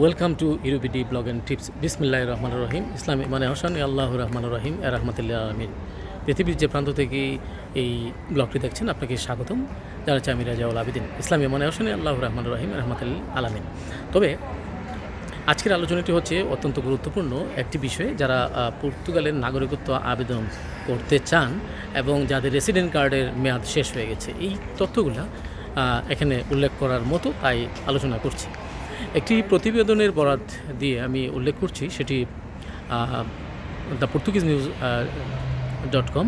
Welcome to UBD blog and tips বিসমিল্লাহ রহমান রহিম ইসলামী মানে হোসেন আল্লাহ রহমান রহিম রহমতুল্লাহ আলমিন পৃথিবীর যে প্রান্ত থেকে এই ব্লগটি দেখছেন, আপনাকে স্বাগতম। যারা আমি রাজাউল আবিদিন, ইসলামী মানে হোসেন আল্লাহ রহমান রহিম রহমতুল্লাহ আলমিন। তবে আজকের আলোচনাটি হচ্ছে অত্যন্ত গুরুত্বপূর্ণ একটি বিষয়ে। যারা পর্তুগালের নাগরিকত্ব আবেদন করতে চান এবং যাদের রেসিডেন্ট কার্ডের মেয়াদ শেষ হয়ে গেছে, এই তথ্যগুলো এখানে উল্লেখ করার মতো তাই আলোচনা করছি। একটি প্রতিবেদনের বরাত দিয়ে আমি উল্লেখ করছি, সেটি the Portuguese news dot com.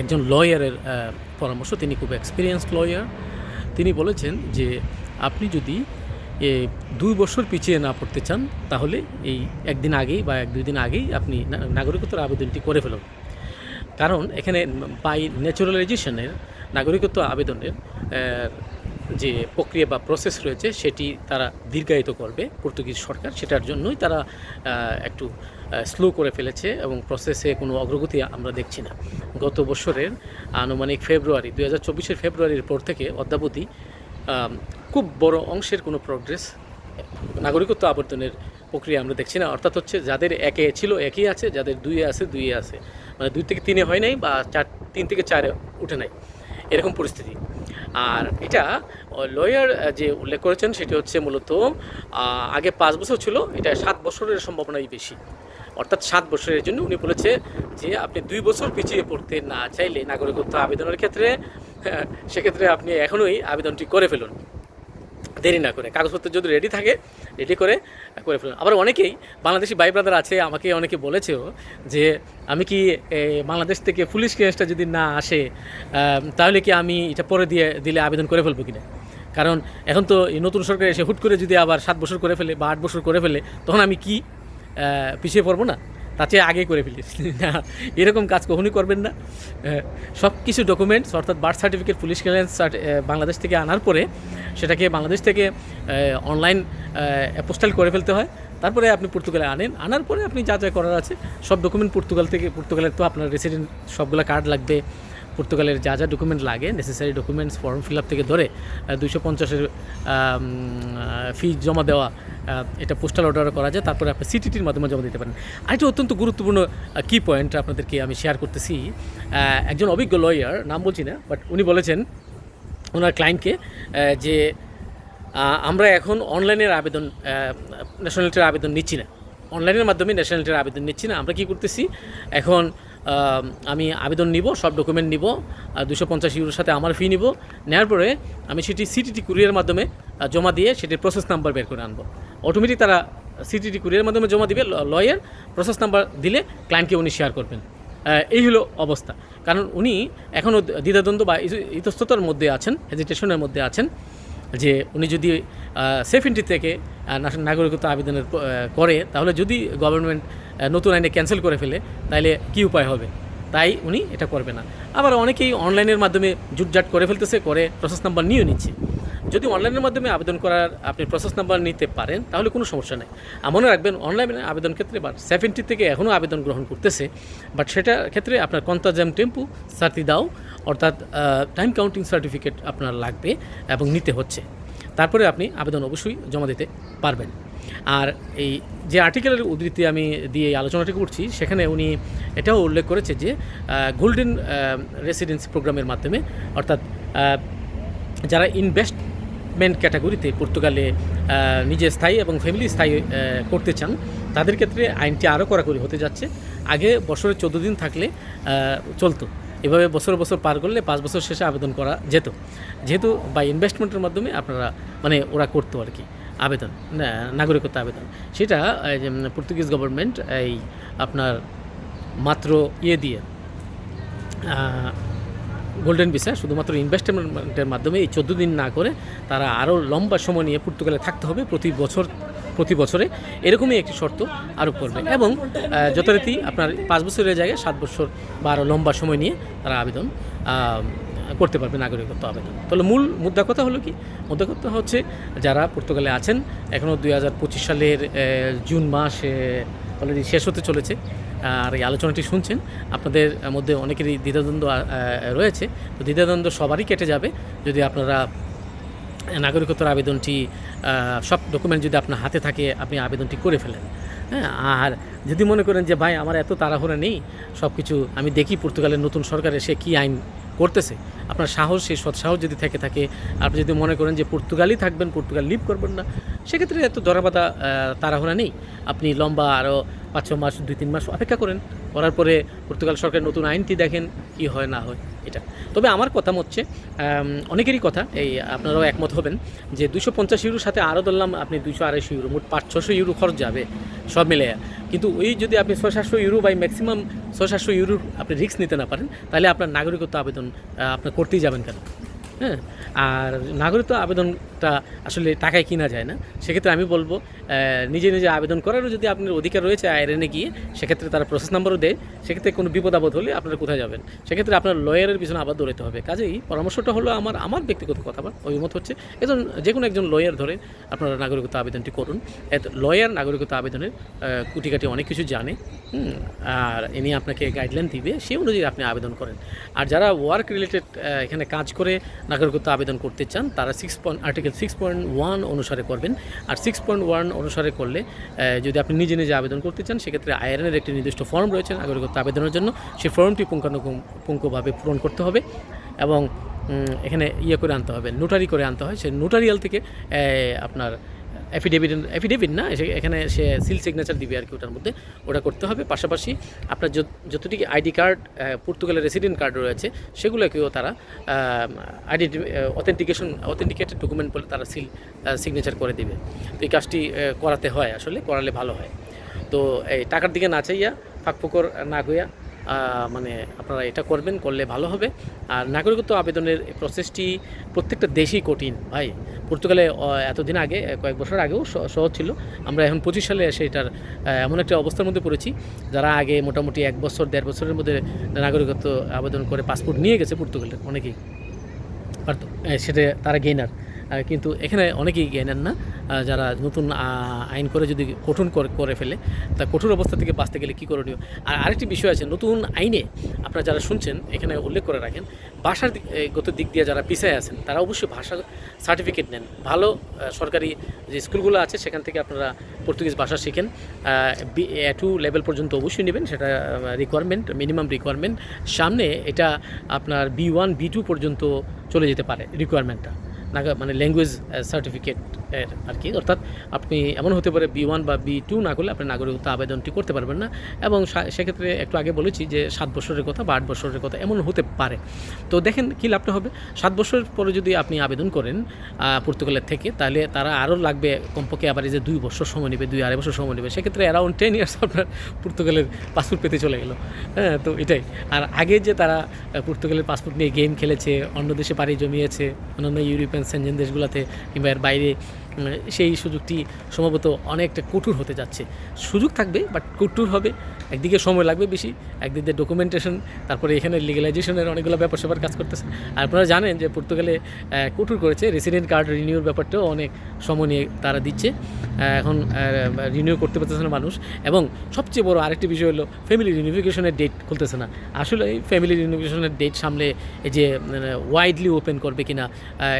একজন লয়ারের পরামর্শ, তিনি খুব এক্সপিরিয়েন্সড লয়ার তিনি বলেছেন যে আপনি যদি এ দুই বছর পিছিয়ে না পড়তে চান, তাহলে এই একদিন আগেই বা এক দুই দিন আগেই আপনি নাগরিকত্বের আবেদনটি করে ফেলুন। কারণ এখানে বাই ন্যাচুরালাইজেশনের নাগরিকত্ব আবেদনের যে প্রক্রিয়া বা প্রসেস রয়েছে, সেটি তারা দীর্ঘায়িত করবে পর্তুগিজ সরকার। সেটার জন্যই তারা একটু স্লো করে ফেলেছে এবং প্রসেসে কোনো অগ্রগতি আমরা দেখছি না। গত বছরের আনুমানিক ফেব্রুয়ারি দু হাজার চব্বিশের ফেব্রুয়ারির পর থেকে অদ্যাবধি খুব বড় অংশের কোনো প্রগ্রেস নাগরিকত্ব আবর্তনের প্রক্রিয়া আমরা দেখছি না। অর্থাৎ হচ্ছে যাদের একে ছিল একই আছে, যাদের দুইয়ে আছে দুইয়ে আছে। মানে দুই থেকে তিনে হয় নাই বা চার, তিন থেকে চারে উঠে নাই। এরকম পরিস্থিতি। আর এটা লয়ার যে উল্লেখ করেছেন সেটি হচ্ছে মূলত আগে পাঁচ বছর ছিল, এটা সাত বছরের সম্ভাবনাই বেশি। অর্থাৎ সাত বছরের জন্য উনি বলেছে যে আপনি দুই বছর পিছিয়ে পড়তে না চাইলে নাগরিকত্ব আবেদনের ক্ষেত্রে সেক্ষেত্রে আপনি এখনই আবেদনটি করে ফেলুন। দেরি না করে, কাগজপত্র যদি রেডি থাকে রেডি করে করে ফেলুন। আবার অনেকেই, বাংলাদেশি ভাই ব্রাদার আছে, আমাকে অনেকে বলেছেও যে, আমি কি বাংলাদেশ থেকে পুলিশ কেসটা যদি না আসে তাহলে কি আমি এটা পরে দিয়ে, দিলে আবেদন করে ফেলব কিনা? কারণ এখন তো এই নতুন সরকার এসে হুট করে যদি আবার সাত বছর করে ফেলে বা আট বছর করে ফেলে, তখন আমি কি পিছিয়ে পড়ব না? তার চেয়ে আগে করে ফেলি না, এরকম কাজ কখনোই করবেন না। সব কিছু ডকুমেন্টস অর্থাৎ birth certificate police clearance Bangladesh থেকে আনার পরে সেটাকে বাংলাদেশ থেকে অনলাইন পোস্টাল করে ফেলতে হয়। তারপরে আপনি পর্তুগালে আনেন। আনার পরে আপনি যা যা করার আছে, সব ডকুমেন্ট পর্তুগাল থেকে, পর্তুগালের তো আপনার রেসিডেন্ট সবগুলো কার্ড লাগবে। পর্তুগালের যা যা ডকুমেন্ট লাগে necessary documents form fill up থেকে ধরে দুইশো পঞ্চাশের ফি জমা দেওয়া এটা পোস্টাল অর্ডার করা যায়, তারপরে আপনি সিটিটির মাধ্যমে জমা দিতে পারেন। আরেকটি অত্যন্ত গুরুত্বপূর্ণ কি পয়েন্ট আপনাদেরকে আমি শেয়ার করতেছি একজন অভিজ্ঞ লয়ার নাম বলছি না বাট উনি বলেছেন, ওনার ক্লায়েন্টকে যে আমরা এখন অনলাইনের আবেদন ন্যাশনালিটির আবেদন নিচ্ছি না। অনলাইনের মাধ্যমে ন্যাশনালিটির আবেদন নিচ্ছি না। আমরা কি করতেছি? এখন আমি আবেদন নিব, সব ডকুমেন্ট নিব দুশো পঞ্চাশ ইউরোর সাথে আমার ফি নিব। নেওয়ার পরে আমি সেটি সিটিটি কুরিয়ার মাধ্যমে জমা দিয়ে সেটির প্রসেস নাম্বার বের করে আনব। অটোমেটিক তারা সিটিটি কুরিয়ার মাধ্যমে জমা দিবে লয়ের প্রসেস নাম্বার দিলে ক্লায়েন্টকে উনি শেয়ার করবেন। এই হলো অবস্থা। কারণ উনি এখনও দ্বিধাদ্বন্দ্ব বা ইত- ইতস্ততার মধ্যে আছেন হেজিটেশনের মধ্যে আছেন। যে উনি যদি সেফ এন্ট্রি থেকে নাগরিকত্ব আবেদনের করে, তাহলে যদি গভর্নমেন্ট নতুন আইনে ক্যান্সেল করে ফেলে তাহলে কী উপায় হবে? তাই উনি এটা করবে না। আবার অনেকেই অনলাইনের মাধ্যমে জুটজাট করে ফেলতেছে, করে প্রসেস নাম্বার নিয়েও নিচ্ছে। যদি অনলাইনের মাধ্যমে আবেদন করার আপনি প্রসেস নাম্বার নিতে পারেন, তাহলে কোনো সমস্যা নেই। মনে রাখবেন, অনলাইনে আবেদন ক্ষেত্রে বা সেভেন্টি থেকে এখনও আবেদন গ্রহণ করতেছে বাট সেটার ক্ষেত্রে আপনার কন্তাজাম টেম্পু সার্টি দাও, অর্থাৎ টাইম কাউন্টিং সার্টিফিকেট আপনার লাগবে এবং নিতে হচ্ছে। তারপরে আপনি আবেদন অবশ্যই জমা দিতে পারবেন। আর এই যে আর্টিকেলের উদ্ধৃতি আমি দিয়ে আলোচনাটি করছি, সেখানে উনি এটাও উল্লেখ করেছে যে গোল্ডেন রেসিডেন্সি প্রোগ্রামের মাধ্যমে, অর্থাৎ যারা যারা ইনভেস্টমেন্ট ক্যাটাগরিতে পর্তুগালে নিজে স্থায়ী এবং ফ্যামিলি স্থায়ী করতে চান, তাদের ক্ষেত্রে আইনটি আরও কড়াকড়ি হতে যাচ্ছে। আগে বছরে চোদ্দ দিন থাকলে চলতো। এভাবে বছর বছর পার করলে পাঁচ বছর শেষে আবেদন করা যেত। যেহেতু বা ইনভেস্টমেন্টের মাধ্যমে আপনারা মানে ওরা করতো আর কি আবেদন নাগরিকত্ব আবেদন। সেটা পর্তুগিজ গভর্নমেন্ট এই আপনার মাত্র ইয়ে দিয়ে গোল্ডেন ভিসা শুধুমাত্র ইনভেস্টমেন্টের মাধ্যমে এই চোদ্দ দিন না করে তারা আরও লম্বা সময় নিয়ে পর্তুগালে থাকতে হবে প্রতি বছর, প্রতি বছরে। এরকমই একটি শর্ত আরোপ করবে। এবং যথারীতি আপনার পাঁচ বছরের জায়গায় সাত বছর বা আরও লম্বা সময় নিয়ে তারা আবেদন করতে পারবে নাগরিকত্ব আবেদন। তাহলে মূল মুদ্রা কথা হলো কি? মুদ্রা কথা হচ্ছে যারা পর্তুগালে আছেন এখনও দুই হাজার পঁচিশ সালের জুন মাস অলরেডি শেষ হতে চলেছে। আর এই আলোচনাটি শুনছেন, আপনাদের মধ্যে অনেকেরই দ্বিধাদ্বন্দ্ব রয়েছে। তো দ্বিধাদ্বন্দ্ব সবারই কেটে যাবে। যদি আপনারা নাগরিকত্বর আবেদনটি সব ডকুমেন্ট যদি আপনার হাতে থাকে, আপনি আবেদনটি করে ফেলেন। হ্যাঁ আর যদি মনে করেন যে, ভাই, আমার এত তাড়াহুড়া নেই সব কিছু আমি দেখি পর্তুগালের নতুন সরকার এসে কী আইন করতেছে। আপনার সাহস, সেই সৎসাহস যদি থেকে থাকে, আপনি যদি মনে করেন যে, পর্তুগালই থাকবেন, পর্তুগাল লিভ করবেন না সেক্ষেত্রে এত ধরাবাধা তাড়াহুড়া নেই। আপনি লম্বা আরও পাঁচ ছ মাস দুই তিন মাস অপেক্ষা করেন। করার পরে পর্তুগাল সরকার নতুন আইনটি দেখেন কি হয় না হয় এটা। তবে আমার কথা হচ্ছে অনেকেরই কথা এই আপনারাও একমত হবেন যে দুশো পঞ্চাশ ইউরোর সাথে আরও ধরলাম আপনি দুশো আড়াইশো ইউরো মোট পাঁচ ছশো ইউরো খরচ যাবে সব মিলে কিন্তু ওই যদি আপনি ছয় সাতশো ইউরো বা ম্যাক্সিমাম ছয় সাতশো ইউরোর আপনি রিস্ক নিতে না পারেন তাহলে আপনার নাগরিকত্ব আবেদন আহ, আপনি করতেই যাবেন কেন? হ্যাঁ? আর নাগরিকত্ব আবেদনটা আসলে টাকায় কিনা যায় না। সেক্ষেত্রে আমি বলব নিজে নিজে আবেদন করারও যদি আপনার অধিকার রয়েছে আইরেনে গিয়ে, সেক্ষেত্রে তারা প্রসেস নাম্বারও দেয়। সেক্ষেত্রে কোনো বিপদ আপদ হলে আপনারা কোথায় যাবেন? সেক্ষেত্রে আপনার লয়ারের পিছনে আবার দৌড়াতে হবে। কাজেই পরামর্শটা হলো আমার আমার ব্যক্তিগত কথা বা অভিমত হচ্ছে একজন যে কোনো একজন লয়ার ধরে আপনারা নাগরিকত্ব আবেদনটি করুন। লয়ার নাগরিকত্ব আবেদনের কুটিকাটি অনেক কিছু জানে আর ইনি আপনাকে গাইডলাইন দিবে সেই অনুযায়ী আপনি আবেদন করেন। আর যারা ওয়ার্ক রিলেটেড এখানে কাজ করে নাগরিকত্ব আবেদন করতে চান, তারা six point article six point one অনুসারে করবেন। আর সিক্স পয়েন্ট ওয়ান অনুসারে করলে যদি আপনি নিজে নিজে আবেদন করতে চান, সেক্ষেত্রে আইআরএনের একটি নির্দিষ্ট ফর্ম রয়েছে নাগরিকত্ব আবেদনের জন্য। সেই ফর্মটি পুঙ্খানুপুঙ্খভাবে পূরণ করতে হবে এবং এখানে ইয়ে করে আনতে হবে নোটারি করে আনতে হয়। সেই নোটারিয়াল থেকে আপনার অ্যাফিডেভিট অ্যাফিডেভিট না এখানে সে সিল সিগনেচার দিবে আর কি ওটার মধ্যে। ওটা করতে হবে। পাশাপাশি আপনার যত- যতটুকু আইডি কার্ড পর্তুগালের রেসিডেন্ট কার্ড রয়েছে, সেগুলোকেও তারা আইডি অথেন্টিকেশন অথেন্টিকেটেড ডকুমেন্ট বলে তারা সিল সিগনেচার করে দিবে। তো এই কাজটি করাতে হয় আসলে, করালে ভালো হয়। তো এই টাকার দিকে না চাইয়া ফাঁকফোকর না হইয়া মানে আপনারা এটা করবেন করলে ভালো হবে। আর নাগরিকত্ব আবেদনের প্রসেসটি প্রত্যেকটা দেশেই কঠিন ভাই। পর্তুগালে এতদিন আগে কয়েক বছর আগেও সহজ ছিল। আমরা এখন পঁচিশ সালে এসে এটার এমন একটা অবস্থার মধ্যে পড়েছি যারা আগে মোটামুটি এক বছর দেড় বছরের মধ্যে নাগরিকত্ব আবেদন করে পাসপোর্ট নিয়ে গেছে পর্তুগালের অনেকেই। এ, সেটা তারা গেইনার কিন্তু এখানে অনেকেই গেইনার না। যারা নতুন আইন করে যদি কঠোর করে ফেলে, তা কঠোর অবস্থা থেকে বাঁচতে গেলে কী করণীয়? আর আরেকটি বিষয় আছে, নতুন আইনে আপনারা যারা শুনছেন, এখানে উল্লেখ করে রাখেন, ভাষার গত দিক দিয়ে যারা পিছিয়ে আছেন, তারা অবশ্যই ভাষা সার্টিফিকেট নেন। ভালো সরকারি যে স্কুলগুলো আছে, সেখান থেকে আপনারা পর্তুগিজ ভাষা শিখেন। এ টু লেভেল পর্যন্ত অবশ্যই নেবেন, সেটা রিকোয়ারমেন্ট মিনিমাম রিকোয়ারমেন্ট সামনে এটা আপনার বি ওয়ান বি টু পর্যন্ত চলে যেতে পারে রিকোয়ারমেন্টটা নাগা মানে ল্যাঙ্গুয়েজ সার্টিফিকেট এর আর কি অর্থাৎ আপনি এমন হতে পারে বি ওয়ান বা বি টু না করলে আপনি নাগরিকত্ব আবেদনটি করতে পারবেন না। এবং সেক্ষেত্রে একটু আগে বলেছি যে সাত বছরের কথা বা আট বছরের কথা এমন হতে পারে। তো দেখেন কী লাভটা হবে? সাত বছর পরে যদি আপনি আবেদন করেন পর্তুগালের থেকে, তাহলে তারা আরও লাগবে কমপক্ষে আবার যে দুই বছর সময় নেবে, দুই আড়াই বছর সময় নেবে। সেক্ষেত্রে অ্যারাউন্ড টেন ইয়ার্স আপনার পর্তুগালের পাসপোর্ট পেতে চলে গেলো। হ্যাঁ তো এটাই। আর আগে যে তারা পর্তুগালের পাসপোর্ট নিয়ে গেম খেলেছে, অন্য দেশে পাড়ি জমিয়েছে, অন্যান্য ইউরোপিয়ান, সেনজেন দেশগুলোতে কিংবা এর বাইরে সেই সুযোগটি সম্ভবত অনেকটা কঠোর হতে যাচ্ছে। সুযোগ থাকবে বাট কঠোর হবে। একদিকে সময় লাগবে বেশি, একদিকে ডকুমেন্টেশন তারপরে এখানে লিগালাইজেশনের অনেকগুলো ব্যাপার স্যাপার কাজ করতেছে। আর আপনারা জানেন যে পর্তুগালে কঠোর করেছে। রেসিডেন্ট কার্ড রিনিউর ব্যাপারটাও অনেক সময় নিয়ে তারা দিচ্ছে। এখন রিনিউ করতে পারতেছে না মানুষ। এবং সবচেয়ে বড় আরেকটি বিষয় হলো ফ্যামিলি রিনিউফিকেশনের ডেট খুলতেছে না। আসলে এই ফ্যামিলি রিনিউফিকেশনের ডেট সামলে এই যে ওয়াইডলি ওপেন করবে কিনা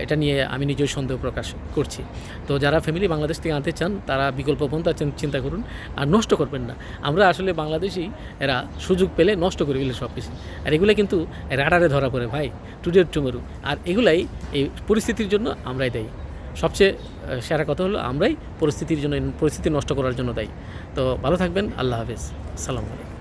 এটা নিয়ে আমি নিজেই সন্দেহ প্রকাশ করছি। তো যারা ফ্যামিলি বাংলাদেশ থেকে আনতে চান, তারা বিকল্প পন্থা চিন্তা করুন আর নষ্ট করবেন না। আমরা আসলে বাংলাদেশি, এরা সুযোগ পেলে নষ্ট করে ফেলে সব কিছু আর এগুলো কিন্তু রাডারে ধরা পড়ে ভাই টুডে টুমরু। আর এগুলাই এই পরিস্থিতির জন্য আমরাই দায়ী। সবচেয়ে সেরা কথা হলো আমরাই পরিস্থিতির জন্য, পরিস্থিতি নষ্ট করার জন্য দায়ী। তো ভালো থাকবেন, আল্লাহ হাফেজ। সালাম আলাইকুম।